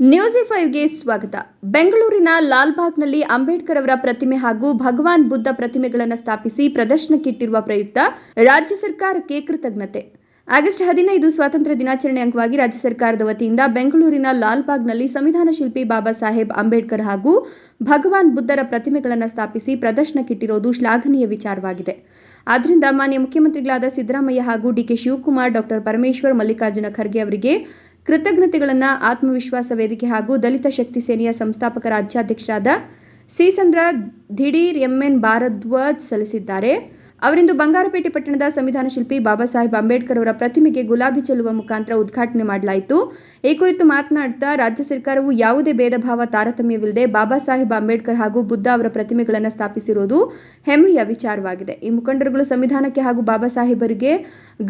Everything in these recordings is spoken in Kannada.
ನ್ಯೂಸ್ ಫೈವ್ಗೆ ಸ್ವಾಗತ. ಬೆಂಗಳೂರಿನ ಲಾಲ್ಬಾಗ್ನಲ್ಲಿ ಅಂಬೇಡ್ಕರ್ ಅವರ ಪ್ರತಿಮೆ ಹಾಗೂ ಭಗವಾನ್ ಬುದ್ಧ ಪ್ರತಿಮೆಗಳನ್ನು ಸ್ಥಾಪಿಸಿ ಪ್ರದರ್ಶನಕ್ಕಿಟ್ಟಿರುವ ಪ್ರಯುಕ್ತ ರಾಜ್ಯ ಸರ್ಕಾರಕ್ಕೆ ಕೃತಜ್ಞತೆ. ಆಗಸ್ಟ್ ಹದಿನೈದು ಸ್ವಾತಂತ್ರ್ಯ ದಿನಾಚರಣೆ ಅಂಗವಾಗಿ ರಾಜ್ಯ ಸರ್ಕಾರದ ವತಿಯಿಂದ ಬೆಂಗಳೂರಿನ ಲಾಲ್ಬಾಗ್ನಲ್ಲಿ ಸಂವಿಧಾನ ಶಿಲ್ಪಿ ಬಾಬಾ ಸಾಹೇಬ್ ಅಂಬೇಡ್ಕರ್ ಹಾಗೂ ಭಗವಾನ್ ಬುದ್ಧರ ಪ್ರತಿಮೆಗಳನ್ನು ಸ್ಥಾಪಿಸಿ ಪ್ರದರ್ಶನಕ್ಕಿಟ್ಟಿರೋದು ಶ್ಲಾಘನೀಯ ವಿಚಾರವಾಗಿದೆ. ಆದ್ದರಿಂದ ಮಾನ್ಯ ಮುಖ್ಯಮಂತ್ರಿಗಳಾದ ಸಿದ್ದರಾಮಯ್ಯ ಹಾಗೂ D K Shivakumar, doctor Parameshwar, Mallikarjuna Kharge ಅವರಿಗೆ ಕೃತಜ್ಞತೆಗಳನ್ನು ಆತ್ಮವಿಶ್ವಾಸ ವೇದಿಕೆ ಹಾಗೂ ದಲಿತ ಶಕ್ತಿ ಸೇನೆಯ ಸಂಸ್ಥಾಪಕ ರಾಜ್ಯಾಧ್ಯಕ್ಷರಾದ ಸಿಸಂದ್ರ ದಿಢೀರ್ ಎಂಎನ್ ಭಾರದ್ವಾಜ್ ಸಲ್ಲಿಸಿದ್ದಾರೆ. ಅವರಿಂದು ಬಂಗಾರಪೇಟೆ ಪಟ್ಟಣದ ಸಂವಿಧಾನ ಶಿಲ್ಪಿ ಬಾಬಾ ಸಾಹೇಬ್ ಅಂಬೇಡ್ಕರ್ ಅವರ ಪ್ರತಿಮೆಗೆ ಗುಲಾಬಿ ಚೆಲ್ಲುವ ಮುಖಾಂತರ ಉದ್ಘಾಟನೆ ಮಾಡಲಾಯಿತು. ಈ ಕುರಿತು ಮಾತನಾಡುತ್ತಾ ರಾಜ್ಯ ಸರ್ಕಾರವು ಯಾವುದೇ ಭೇದ ಭಾವ ತಾರತಮ್ಯವಿಲ್ಲದೆ ಬಾಬಾ ಸಾಹೇಬ್ ಅಂಬೇಡ್ಕರ್ ಹಾಗೂ ಬುದ್ಧ ಅವರ ಪ್ರತಿಮೆಗಳನ್ನು ಸ್ಥಾಪಿಸಿರುವುದು ಹೆಮ್ಮೆಯ ವಿಚಾರವಾಗಿದೆ. ಈ ಮುಖಂಡರುಗಳು ಸಂವಿಧಾನಕ್ಕೆ ಹಾಗೂ ಬಾಬಾ ಸಾಹೇಬರಿಗೆ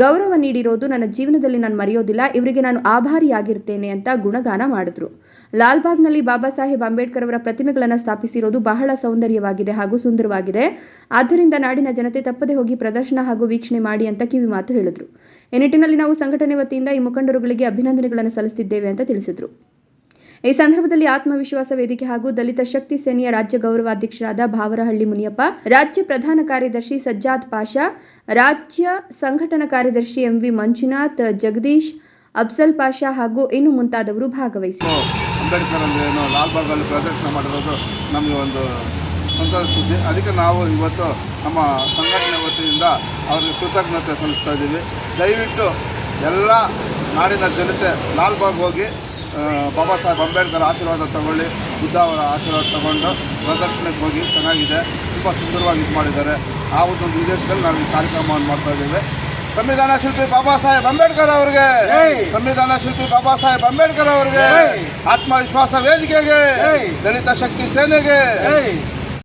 ಗೌರವ ನೀಡಿರೋದು ನನ್ನ ಜೀವನದಲ್ಲಿ ನಾನು ಮರೆಯೋದಿಲ್ಲ, ಇವರಿಗೆ ನಾನು ಆಭಾರಿಯಾಗಿರ್ತೇನೆ ಅಂತ ಗುಣಗಾನ ಮಾಡಿದ್ರು. ಲಾಲ್ಬಾಗ್ನಲ್ಲಿ ಬಾಬಾ ಸಾಹೇಬ್ ಅಂಬೇಡ್ಕರ್ ಅವರ ಪ್ರತಿಮೆಗಳನ್ನು ಸ್ಥಾಪಿಸಿರೋದು ಬಹಳ ಸೌಂದರ್ಯವಾಗಿದೆ ಹಾಗೂ ಸುಂದರವಾಗಿದೆ. ಆದ್ದರಿಂದ ನಾಡಿನ ಜನತೆ ತಪ್ಪದೆ ಹೋಗಿ ಪ್ರದರ್ಶನ ಹಾಗೂ ವೀಕ್ಷಣೆ ಮಾಡಿ ಅಂತ ಕಿವಿ ಮಾತು ಹೇಳಿದ್ರು. ಈ ನಿಟ್ಟಿನಲ್ಲಿ ನಾವು ಸಂಘಟನೆ ವತಿಯಿಂದ ಈ ಮುಖಂಡರುಗಳಿಗೆ ಅಭಿನಂದನೆಗಳನ್ನು ಸಲ್ಲಿಸುತ್ತಿದ್ದೇವೆ ಅಂತ ತಿಳಿಸಿದರು. ಈ ಸಂದರ್ಭದಲ್ಲಿ ಆತ್ಮವಿಶ್ವಾಸ ವೇದಿಕೆ ಹಾಗೂ ದಲಿತ ಶಕ್ತಿ ಸೇನೆಯ ರಾಜ್ಯ ಗೌರವಾಧ್ಯಕ್ಷರಾದ ಭಾವರಹಳ್ಳಿ ಮುನಿಯಪ್ಪ, ರಾಜ್ಯ ಪ್ರಧಾನ ಕಾರ್ಯದರ್ಶಿ ಸಜ್ಜಾದ್ ಪಾಷಾ, ರಾಜ್ಯ ಸಂಘಟನಾ ಕಾರ್ಯದರ್ಶಿ ಎಂವಿ ಮಂಜುನಾಥ್, ಜಗದೀಶ್ ಅಫ್ಸಲ್ ಪಾಷಾ ಹಾಗೂ ಇನ್ನು ಮುಂತಾದವರು ಭಾಗವಹಿಸಿದರು ಪ್ರದರ್ಶನ ಮಾಡಿರೋದು ನಮಗೆ ಒಂದು ಅದಕ್ಕೆ ನಾವು ಇವತ್ತು ನಮ್ಮ ಸಂಘಟನೆ ವತಿಯಿಂದ ಅವರಿಗೆ ಕೃತಜ್ಞತೆ ಸಲ್ಲಿಸ್ತಾ ಇದ್ದೀವಿ. ದಯವಿಟ್ಟು ಎಲ್ಲ ನಾಡಿನ ಜನತೆ ಲಾಲ್ಬಾಗ್ ಹೋಗಿ ಬಾಬಾ ಸಾಹೇಬ್ ಅಂಬೇಡ್ಕರ್ ಆಶೀರ್ವಾದ ತಗೊಳ್ಳಿ ಬುದ್ಧ ಅವರ ಆಶೀರ್ವಾದ ತಗೊಂಡು ಪ್ರದರ್ಶನಕ್ಕೆ ಹೋಗಿ ಚೆನ್ನಾಗಿದೆ ತುಂಬ ಸುಂದರವಾಗಿ ಇದು ಮಾಡಿದ್ದಾರೆ. ಆ ಒಂದು ಉದ್ದೇಶದಲ್ಲಿ ನಾವು ಈ ಕಾರ್ಯಕ್ರಮವನ್ನು ಮಾಡ್ತಾ ಇದ್ದೇವೆ. ಸಂವಿಧಾನ ಶಿಲ್ಪಿ ಬಾಬಾ ಸಾಹೇಬ್ ಅಂಬೇಡ್ಕರ್ ಅವರಿಗೆ! ಸಂವಿಧಾನ ಶಿಲ್ಪಿ ಬಾಬಾ ಸಾಹೇಬ್ ಅಂಬೇಡ್ಕರ್ ಅವರಿಗೆ! ಆತ್ಮವಿಶ್ವಾಸ ವೇದಿಕೆಗೆ! ದಲಿತ ಶಕ್ತಿ ಸೇನೆಗೆ!